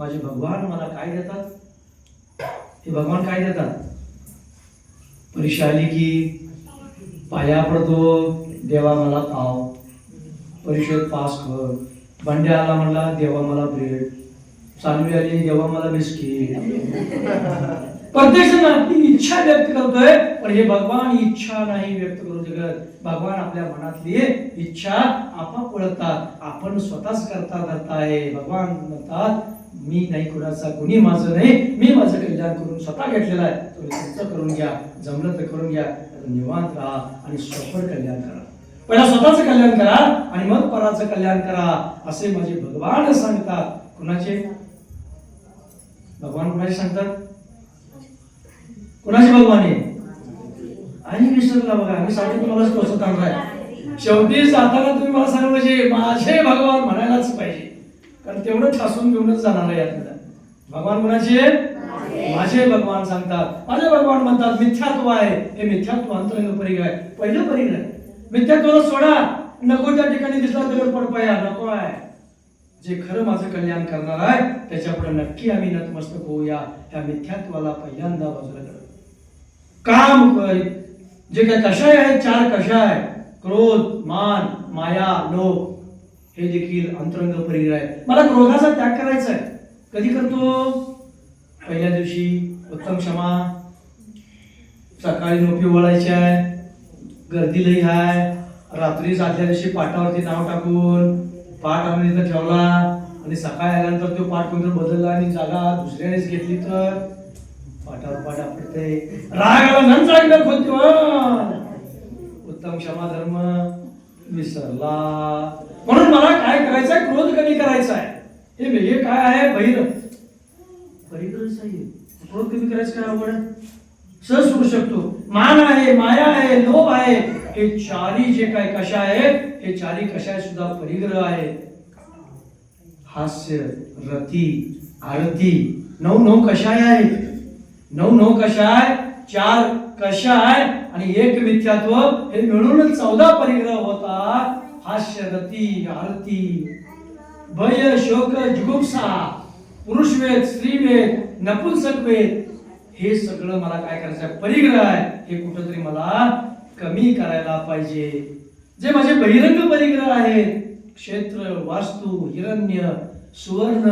माझे भगवान मला काय देतात? हे भगवान काय देतात? परीक्षा आली की पाया पडतो देवा मला पाव. परीक्षेत पास कर. बंड्या आला म्हणला देवा मला ब्रेड चालवी आली देवा मला बिस्किट प्रत्येक आपली इच्छा व्यक्त करतोय पण हे भगवान इच्छा नाही व्यक्त करू शकत. भगवान आपल्या मनातली इच्छा आपण ओळखतात आपण स्वतःच करता करता आहे भगवान म्हणतात मी नाही कुणाचा कुणी माझं नाही मी माझं कल्याण करून स्वतः घेतलेलं आहे. तुम्ही तुमचं करून घ्या जमलं तर करून घ्या निवांत राहा आणि स्वपर कल्याण करा. पहिला स्वतःचं कल्याण करा आणि मग पराचं कल्याण करा असे माझे भगवान सांगतात. कुणाचे? भगवान कुणाचे सांगतात? कुणाचे भगवान? आहे आणि विसरला बघा मी सांगतो तुम्हाला टोचत आणलाय शेवटी जाताना तुम्ही मला सांगा म्हणजे माझे भगवान म्हणायलाच पाहिजे. कारण तेवढं ठासून घेऊनच जाणार आहे यातनं भगवान कुणाचे? माझे भगवान सांगतात. माझे भगवान म्हणतात मिथ्यात्व आहे. हे मिथ्यात्व अंतरंग परिग्रह आहे. पहिलं परिग्रह आहे. मिथ्यात्वाला सोडा. नको त्या ठिकाणी दिसला तर पडपाया. नको आहे. जे खरं माझं कल्याण करणार आहे त्याच्यापुढे नक्की आम्ही नतमस्तक होऊया. ह्या मिथ्यात्वाला पहिल्यांदा बाजूला करू काम कर. जे काय कशाय आहेत चार कशाय क्रोध मान माया लोभ. हे देखील अंतरंग परिग्रह आहे. मला क्रोधाचा त्याग करायचा आहे. कधी करतो? पहिल्या दिवशी उत्तम क्षमा. सकाळी नोपी वळायची आहे. गर्दी लई आहे रात्री आदल्या दिवशी पाटावरती नाव टाकून पाठ आम्ही तिथं ठेवला आणि सकाळी आल्यानंतर तो पाठ कोणतं बदलला आणि जागा दुसऱ्यानेच घेतली तर पाठावर पाठ आपटते राग आला नंतर चांगलं उत्तम क्षमा धर्म. विसरला म्हणून मला काय करायचं आहे क्रोध कमी करायचा आहे हे काय आहे? आहे क्रोध कमी करायचं काय आहे? सहज शकतो. मान आहे, माया आहे, लोभ आहे. हे चारी जे काय कशा हे चारी कशा सुद्धा परिग्रह आहेत हास्य, रती आरती नऊ नऊ कशाय आहेत? नऊ नऊ कशाय? चार कशाय आणि एक मिथ्यात्व हे मिळून चौदा परिग्रह होतात. हास्य रती आरती भय शोक जुगुप्सा पुरुष वेद स्त्रीवेद नपुंसकवेद हे सगळं मला काय करायचं आहे परिग्रह आहे. हे कुठंतरी मला कमी करायला पाहिजे. जे माझे बहिरंग परिग्रह आहेत क्षेत्र वास्तू हिरण्य सुवर्ण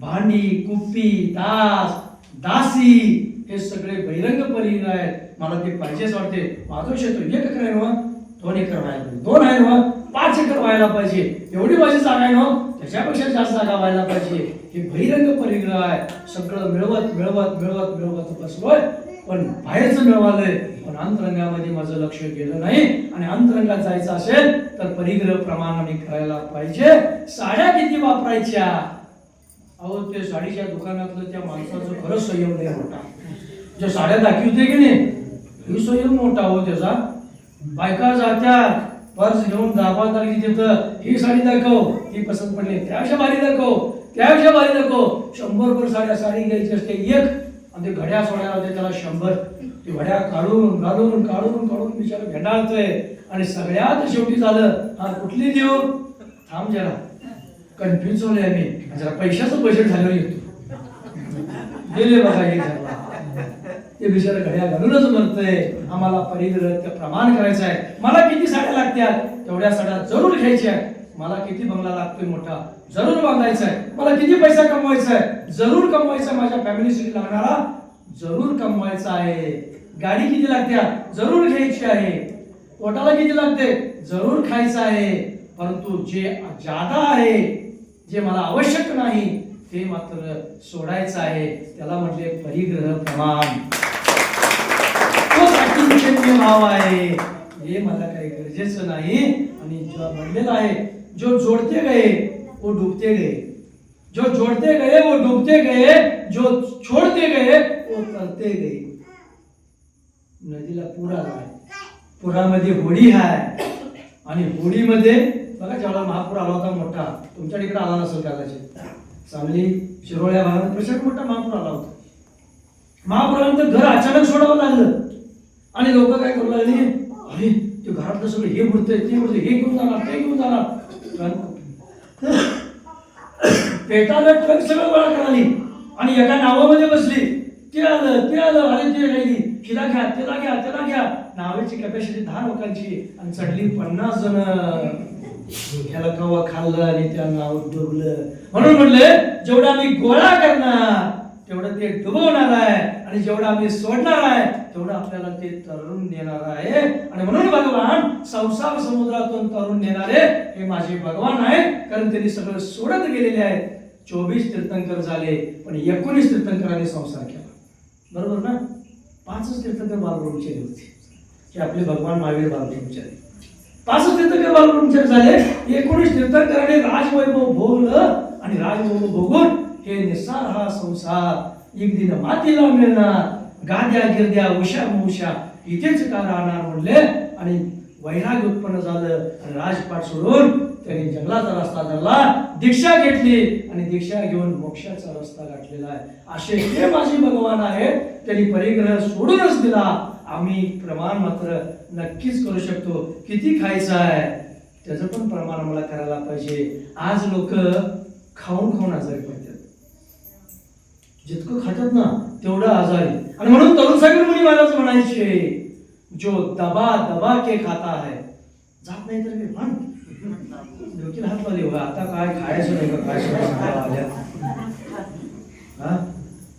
भांडी कुप्पी दास दासी हे सगळं बहिरंग आहे आहेत मला ते पाहिजेच वाटते. माझं क्षेत्र एक एकर आहे ना दोन एकर व्हायला पाहिजे. दोन आहे ना हो, पाच एकर व्हायला पाहिजे. एवढी माझी जागा आहे ना हो, त्याच्यापेक्षा जास्त जागा व्हायला पाहिजे. हे बहिरंग परिग्रह आहे. सगळं मिळवत मिळवत मिळवत मिळवत बसलोय पण बाहेरचं मिळवालंय. पण अंतरंगामध्ये माझं लक्ष गेलं नाही. आणि अंतरंगात जायचं असेल तर परिग्रह प्रमाणाने करायला पाहिजे. साड्या किती वापरायच्या? अहो ते साडीच्या दुकानातलं त्या माणसाचं खरंच संयम नाही होता ज्या साड्या दाखवते की नाही? ही सोय मोठा हो त्याचा. बायका जात्या पर्स घेऊन दाबा तारखी तिथं ही साडी दाखव ही पसंत पडली. त्यापेक्षा भारी दाखव त्यापेक्षा भारी दाखव. शंभर भर साड्या साडी घ्यायची असते एक आणि ते घड्या सोडायला होते त्याला शंभर. ते घड्या काढून घालून काढून काढून बिचारा भेटाळतोय आणि सगळ्यात शेवटी झालं हा कुठली देऊ थांब जरा. कन्फ्युज झालोय आम्ही. जरा पैशाचं बजेट झालं येतो. गेले बघा हे ते बिचारा घड्या घालूनच म्हणतंय आम्हाला परिग्रह प्रमाण करायचं आहे. मला किती साड्या लागत्यात? तेवढ्या साड्या जरूर घ्यायच्या मला किती बंगला लागतोय मोठा? जरूर बांधायचा आहे. मला किती पैसा कमवायचा आहे? जरूर कमवायचा माझ्या फॅमिलीसाठी लागणारा? जरूर कमवायचा आहे. गाडी किती लागत्या? जरूर घ्यायची आहे. पोटाला किती लागते? जरूर खायचं आहे. परंतु जे जादा आहे जे मला आवश्यक नाही ते मात्र सोडायचं आहे. त्याला म्हटले परिग्रह प्रमाण. तुझे नाव आहे. हे मला काही गरजेचं नाही. आणि जो म्हणलेला आहे जो जोडते गए वो डूबते गए जो जोड़ते गए वो डूबते गए जो छोड़ते गए वो तरते गए नदीला पूर आला पुरामध्ये होडी आहे. आणि होडीमध्ये बघा जेवढा महापूर आला होता मोठा. तुमच्या तिकडे आला नसेल कदाचित. सांगली शिरोळ्या भागात प्रचंड मोठा महापूर आला होता. महापुरानंतर घर अचानक सोडावं लागलं. आणि लोक काय करू लागले? अरे ते घरातलं सगळं हे बुडतंय ते बुडतंय हे घेऊन जाणार ते घेऊन जाणार. पेटाला ट्रक सगळं गोळा कराली आणि एका नावामध्ये बसली. ते आलं ते आलं अरे ते राहिली. हिला घ्या त्याला घ्या त्याला घ्या. नावाची कॅपॅसिटी दहा लोकांची आणि चढली पन्नास जण. ह्याला कवा खाल्लं आणि त्या नाव डुबलं. म्हणून म्हणले जेवढा मी गोळा करणार तेवढं ते डुबवणार आहे. आणि जेवढं आम्ही सोडणार आहे तेवढं आपल्याला ते तरुण नेणार आहे. आणि म्हणून भगवान संसार समुद्रातून तरुण नेणारे हे माझे भगवान आहेत कारण त्यांनी सगळं सोडत गेलेले आहेत. चोवीस तीर्थंकर झाले पण एकोणीस तीर्थंकरांनी संसार केला. बरोबर ना? पाचच तीर्थंकर बालब्रह्मचारी होते. की आपले भगवान महावीर बालब्रह्मचारी. पाचच तीर्थंकर बालब्रह्मचारी झाले. एकोणीस तीर्थंकरांनी राजवैभव भोगलं आणि राजवैभव भोगून हे निसार हा संसार एक दिन मातीला मिळणार गाद्या गिरद्या उशा मुशा इथेच का राहणार म्हणले? आणि वैराग्य उत्पन्न झालं आणि राजपाट सोडून त्यांनी जंगलाचा रस्ता धरला दीक्षा घेतली आणि दीक्षा घेऊन मोक्षाचा रस्ता गाठलेला आहे. असे हे माझे भगवान आहेत त्यांनी परिग्रह सोडूनच दिला. आम्ही प्रमाण मात्र नक्कीच करू शकतो. किती खायचं आहे? त्याचं पण प्रमाण आम्हाला करायला पाहिजे. आज लोक खाऊन खाऊन आजारी पडतात. जितकं खातात ना तेवढं आजारी. आणि म्हणून तरुण सागर मुनी महाराज म्हणायचे जो दबा दबा के खाता है. जात नाही तर मी पण डोक्याला हात लावले हो आता काय खायचं नाही का काय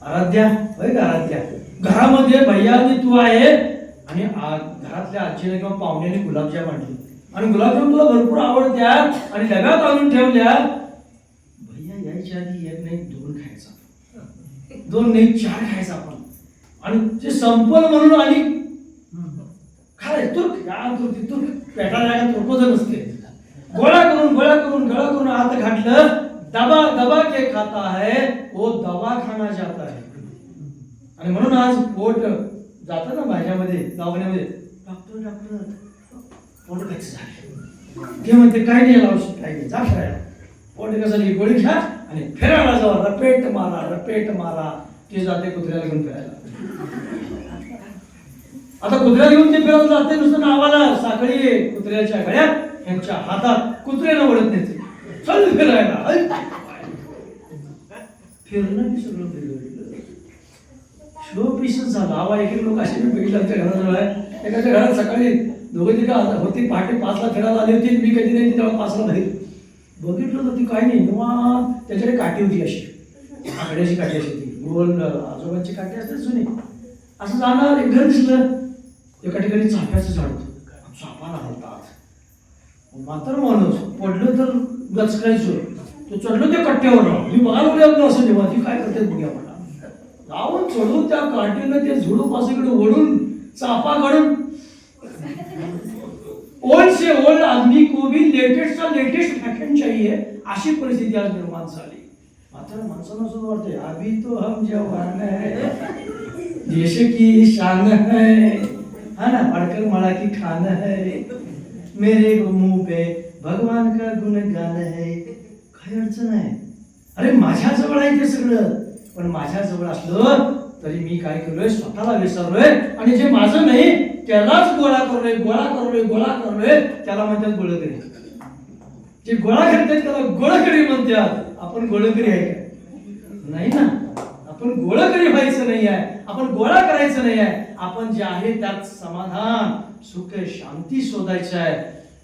आराध्या होय का आराध्या? घरामध्ये भैया तू आहे आणि घरातल्या आजीने किंवा पाहुण्याने गुलाबजाम आणली. आणि गुलाबजाम तुला भरपूर आवडत्या आणि डब्यात आणून ठेवल्या भैया यायच्या आधी एक नाही दोन खायचा दोन नाही चार खायचा आपण. आणि ते संपल म्हणून आणि खाय तुर्क या तुर्क तुर्क पेटा जागा तुर्कोच नसते. गोळा करून गोळा करून गोळा करून आत घातलं दबा दबा के खाता है वो दवा खाना जाता है. आणि म्हणून आज पोट जातं ना भाज्यामध्ये दवाखान्यामध्ये डॉक्टर डॉक्टर पोट कसं झालं. ते म्हणते काय नाही याला औषध काय नाही जा फिरायला पोट कसं झाली गोळी घ्या. आणि फिरायला जाऊ रपेट मारा रपेट मारा ते जाते कुत्र्याला घेऊन फिरायला. आता कुत्र्या घेऊन ते फिरवून जाते नुसतं नावाला साखळी कुत्र्याच्या गळ्यात यांच्या हातात कुत्र्यानं ओढत नाही चल फिरायला. फिरणं मी सगळं बिघडलं. शो पीसच झाला. आवा एक लोक असे मी बघितलं आमच्या घराजवळ. आहे एकाच्या घरात सकाळी दोघं तिघं होती पहाटे पाचला फिरायला आली होती मी कधी नाही तेव्हा पाचला नाही बघितलं तर ती काही नाही. निवांत त्याच्याकडे काठी होती अशी. आकड्याची काठी अशी ती गोल आजोबांची काठी असते जुनी. असं जाणार एक घर दिसलं. एका ठिकाणी चाफ्याचं झाड होतं. चापाला हलतात. मात्र माणूस. पडलं तर गचकायचं. तो चढलो त्या कट्ट्यावर मी बघायला लागलो असं तेव्हा ती काय करते बघ्या मला. लावून चढून त्या काठीनं ते झुडूप असं इकडे ओढून चापा काढून. ओल्ड से ओल्ड आदमी लेटेस्ट चा लेटेस्ट फॅशन चाहिए अशी परिस्थिती आज निर्माण झाली. मात्र माणसांना सुद्धा वाटते अभी तो हम जवान है. देश की शान है. हा ना? पडकर मड़ा की खान है. मेरे मुंह पे भगवान का गुणगान है. काही अडचण आहे अरे माझ्याजवळ आहे ते सगळं. पण माझ्याजवळ असलं तरी मी काय केलोय स्वतःला विसरलोय. आणि जे माझं नाही त्यालाच गोळा करलोय गोळा करलोय गोळा करलोय. त्याला म्हणतात गोळकरी जे गोळा करतात त्याला गोळकरी म्हणतात. आपण गोळकरी आहे का? नाही ना. आपण गोळकरी व्हायचं नाही आहे. आपण गोळा करायचं नाही आहे. आपण जे आहे त्यात समाधान सुख शांती शोधायचं आहे.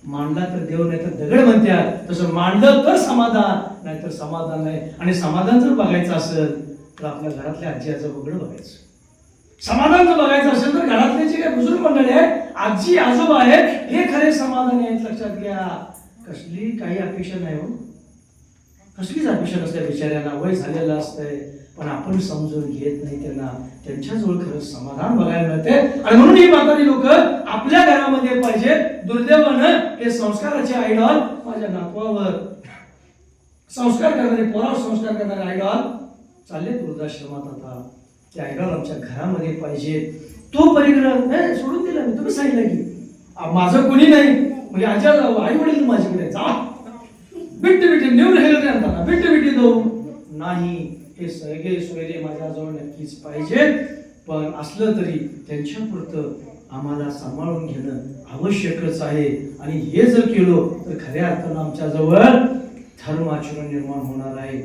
मांडला तर देव नाही तर दगड म्हणतात. तसं मांडलं तर समाधान नाही तर समाधान नाही. आणि समाधान जर बघायचं असेल तर आपल्या घरातल्या आजी आजोबाकडे बघायचं. समाधान जर बघायचं असेल तर घरातले जे काही बुजुर्ग मंडळी आहेत आजी आजोबा आहेत हे खरे समाधान आहेत लक्षात घ्या. कसली काही अपेक्षा नाही हो. कसलीच अपेक्षा नसते बिचाऱ्यांना. वय झालेलं असतंय पण आपण समजून घेत नाही त्यांना. त्यांच्याजवळ खरंच समाधान बघायला मिळते आणि म्हणून ही म्हातारी लोक आपल्या घरामध्ये पाहिजे. दुर्दैवानं हे संस्काराचे आयडॉल माझ्या नातवावर. संस्कार करणारे पोरावर संस्कार करणारे आयडॉल चालले वृद्धाश्रमात आता. ते आयडॉल आमच्या घरामध्ये पाहिजे तो परिग्रह नाही सोडून दिला मी तुम्ही सांगितलं की. माझं कोणी नाही. म्हणजे आजा आई वडील माझ्याकडे जा. बिट्टी बिट्टी नेऊन राहिलं नाही आणताना बिट्टी बिट्टी नाही हे सगळे सोयरे माझ्याजवळ नक्कीच पाहिजे पण असलं तरी त्यांच्या पुरतं आम्हाला सांभाळून घेणं आवश्यकच आहे. आणि हे जर केलो तर खऱ्या अर्थानं आमच्याजवळ धर्माचरण निर्माण होणार आहे.